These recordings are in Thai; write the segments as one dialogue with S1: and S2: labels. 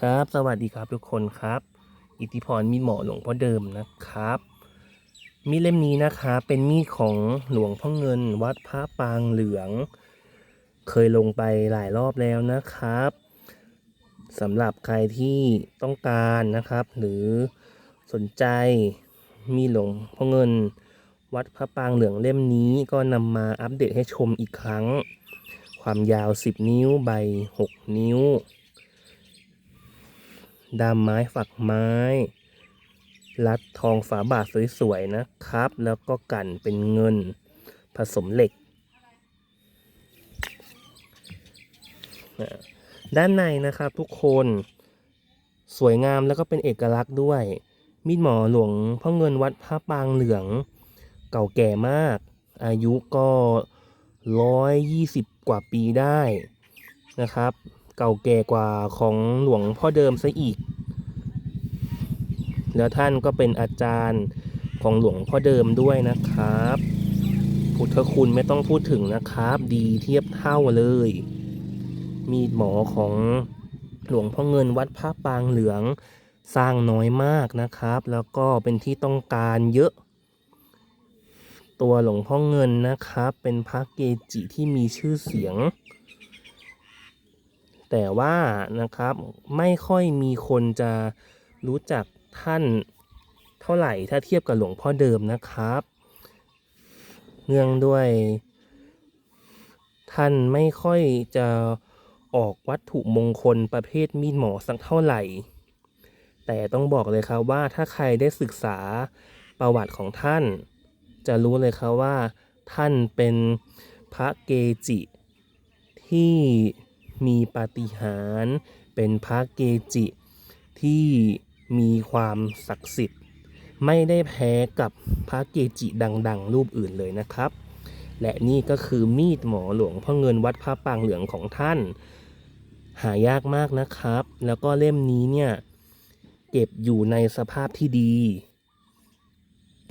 S1: ครับ สวัสดีครับทุกคนครับ อิทธิพรมีดหมอหลวงพ่อเดิมนะครับ มีดเล่มนี้นะคะเป็นมีดของหลวงพ่อเงิน วัดพระปางเหลือง เคยลงไปหลายรอบแล้วนะครับสำหรับใครที่ต้องการนะครับ หรือสนใจมีหลวงพ่อเงิน วัดพระปางเหลืองเล่มนี้ก็นำมาอัปเดตให้ชมอีกครั้ง ความยาว 10 นิ้วใบ 6 นิ้ว ดามไม้ฝักไม้ รัดทองฝาบาทสวยๆนะครับ แล้วก็กันเป็นเงินผสมเหล็ก ด้านในนะครับทุกคนสวยงามแล้วก็เป็นเอกลักษณ์ด้วย มีดหมอหลวงพ่อเงินวัดพระปางเหลือง เก่าแก่มาก อายุก็ร้อยยี่สิบกว่าปีได้นะครับ เก่าแก่กว่าของหลวงพ่อเดิมซะอีก แล้วท่านก็เป็นอาจารย์ของหลวงพ่อเดิมด้วยนะครับ พุทธคุณไม่ต้องพูดถึงนะครับ ดีเทียบเท่าเลย มีดหมอของหลวงพ่อเงินวัดพระปางเหลืองสร้างน้อยมากนะครับ แล้วก็เป็นที่ต้องการเยอะ ตัวหลวงพ่อเงินนะครับ เป็นพระเกจิที่มีชื่อเสียง แต่ว่านะครับไม่ค่อยมีคนจะรู้จักท่านเท่าไหร่ถ้าเทียบกับหลวงพ่อเดิมนะครับ เนื่องด้วย ท่านไม่ค่อยจะออกวัตถุมงคลประเภทมีดหมอสักเท่าไหร่ แต่ต้องบอกเลยครับว่าถ้าใครได้ศึกษาประวัติของท่าน จะรู้เลยครับว่า ท่านเป็นพระเกจิที่ มีปาฏิหาริย์เป็นพระเกจิที่มีความศักดิ์สิทธิ์ ไม่ได้แพ้กับพระเกจิดังๆ รูปอื่นเลยนะครับ และนี่ก็คือมีดหมอหลวงพ่อเงินวัดพระปางเหลืองของท่าน หายากมากนะครับ แล้วก็เล่มนี้เนี่ยเก็บอยู่ในสภาพที่ดี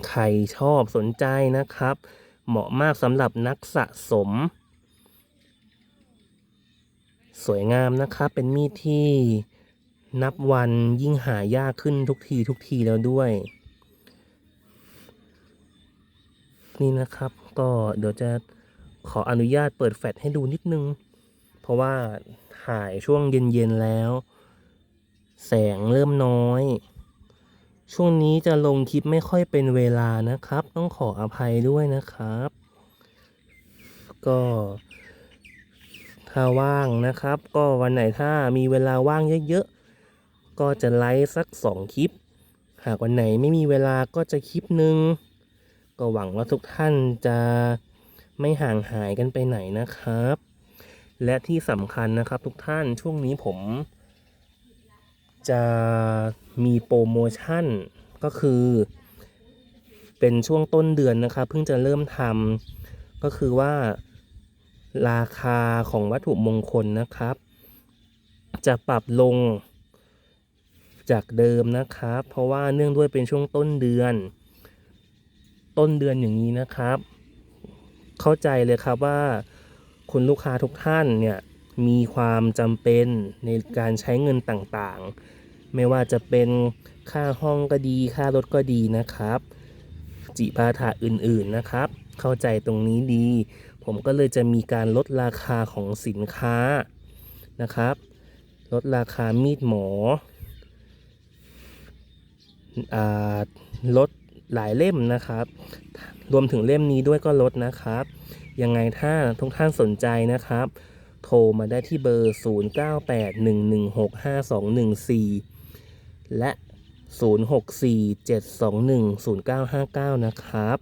S1: ใครชอบสนใจนะครับ เหมาะมากสำหรับนักสะสม สวยงามนะครับ เป็นมีดที่นับวันยิ่งหายากขึ้นทุกทีทุกทีแล้วด้วย นี่นะครับ ก็เดี๋ยวจะขออนุญาตเปิดแฟลชให้ดูนิดนึง เพราะว่าถ่ายช่วงเย็นๆแล้ว แสงเริ่มน้อย ช่วงนี้จะลงคลิปไม่ค่อยเป็นเวลานะครับ ต้องขออภัยด้วยนะครับ ก็ ถ้าว่างนะครับ ก็วันไหนถ้ามีเวลาว่างเยอะๆ ก็จะไลฟ์สักสองคลิป หากวันไหนไม่มีเวลาก็จะคลิปหนึ่งก็หวังว่าทุกท่านจะไม่ห่างหายกันไปไหนนะครับ และที่สำคัญนะครับทุกท่านช่วงนี้ผม จะมีโปรโมชั่นก็คือ เป็นช่วงต้นเดือนนะครับ เพิ่งจะเริ่มทำก็คือว่า ราคาของวัตถุมงคลนะครับ จะปรับลงจากเดิมนะครับ เพราะว่าเนื่องด้วยเป็นช่วงต้นเดือน ต้นเดือนอย่างนี้นะครับ เข้าใจเลยครับว่า คุณลูกค้าทุกท่านเนี่ยมีความจำเป็นในการใช้เงินต่างๆ ไม่ว่าจะเป็นค่าห้องก็ดี ค่ารถก็ดีนะครับ จิปาถะอื่นๆนะครับ เข้าใจตรงนี้ดี ผมก็เลยจะมีการลดราคาของสินค้านะครับ ลดราคามีดหมอลดหลายเล่มนะครับ รวมถึงเล่มนี้ด้วยก็ลดนะครับ ยังไงถ้าทุกท่านสนใจนะครับ โทรมาได้ที่เบอร์ 0981165214 และ 0647210959 นะครับ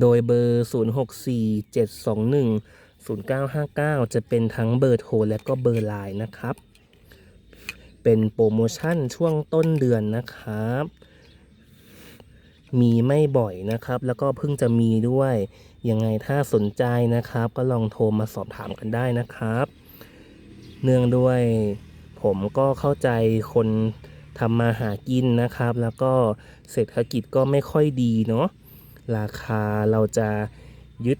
S1: โดยเบอร์ 0647210959 จะเป็นทั้งเบอร์โทรและก็เบอร์ไลน์นะครับ เป็นโปรโมชั่นช่วงต้นเดือนนะครับ มีไม่บ่อยนะครับ แล้วก็เพิ่งจะมีด้วย ยังไงถ้าสนใจนะครับ ก็ลองโทรมาสอบถามกันได้นะครับ เนื่องด้วยผมก็เข้าใจคนทำมาหากินนะครับ แล้วก็เศรษฐกิจก็ไม่ค่อยดีเนาะ ราคาเราจะยึด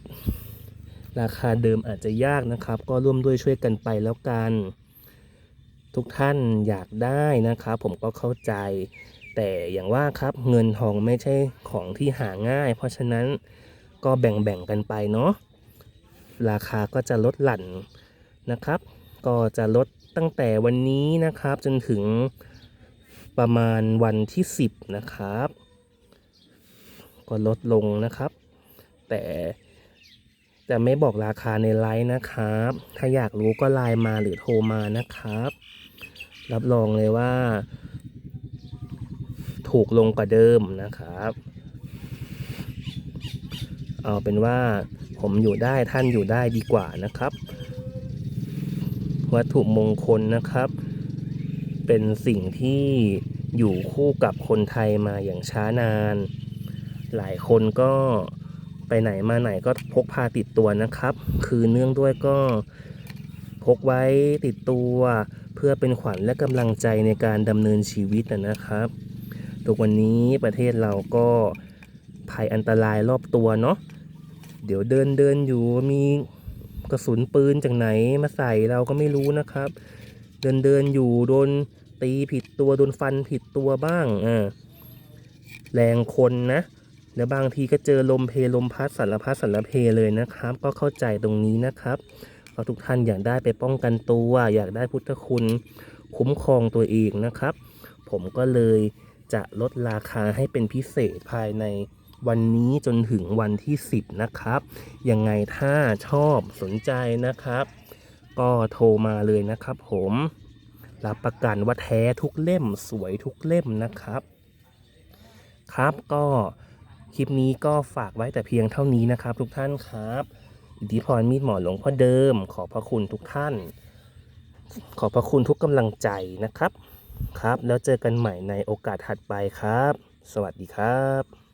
S1: ราคาเดิมอาจจะยากนะครับ ก็ร่วมด้วยช่วยกันไปแล้วกัน ทุกท่านอยากได้นะครับ ผมก็เข้าใจ แต่อย่างว่าครับเงินทองไม่ใช่ของที่หาง่าย เพราะฉะนั้นก็แบ่งๆกันไปเนาะราคาก็จะลดหลั่นนะครับ ก็จะลดตั้งแต่วันนี้นะครับจนถึงประมาณวันที่ 10 นะครับ ก็ลดลงนะครับ แต่จะไม่บอกราคาในไลน์นะครับ ถ้าอยากรู้ก็ไลน์มาหรือโทรมานะครับ รับรองเลยว่า ถูกลงกว่าเดิมนะครับ เอาเป็นว่าผมอยู่ได้ท่านอยู่ได้ดีกว่านะครับ วัตถุมงคลนะครับ เป็นสิ่งที่อยู่คู่กับคนไทยมาอย่างช้านาน หลายคนก็ไปไหนมาไหนก็พกพาติดตัวนะครับ คือเนื่องด้วยก็พกไว้ติดตัวเพื่อเป็นขวัญและกำลังใจในการดำเนินชีวิตนะครับทุกวันนี้ประเทศเราก็ภัยอันตรายรอบตัวเนาะเดี๋ยวเดินเดินอยู่มีกระสุนปืนจากไหนมาใส่เราก็ไม่รู้นะครับ เดินเดินอยู่โดนตีผิดตัวโดนฟันผิดตัวบ้างอ่าแรงคนนะ แล้วบางทีก็เจอลมเพลลมพัดสารพัดสารเพเลยนะครับ ก็เข้าใจตรงนี้นะครับเพราะทุกท่านอยากได้ไปป้องกันตัว อยากได้พุทธคุณคุ้มครองตัวเองนะครับ ผมก็เลยจะลดราคาให้เป็นพิเศษภายในวันนี้จนถึงวันที่ 10 นะครับ ยังไงถ้าชอบสนใจนะครับ ก็โทรมาเลยนะครับผม รับประกันว่าแท้ทุกเล่มสวยทุกเล่มนะครับ ครับก็ คลิปนี้ก็ฝากไว้แต่เพียงเท่านี้นะครับ ทุกท่านครับ อิทธิพรมีดหมอหลวงพ่อเดิม ขอบพระคุณทุกท่าน ขอบพระคุณทุกกำลังใจนะครับ ครับ แล้วเจอกันใหม่ในโอกาสถัดไปครับ สวัสดีครับ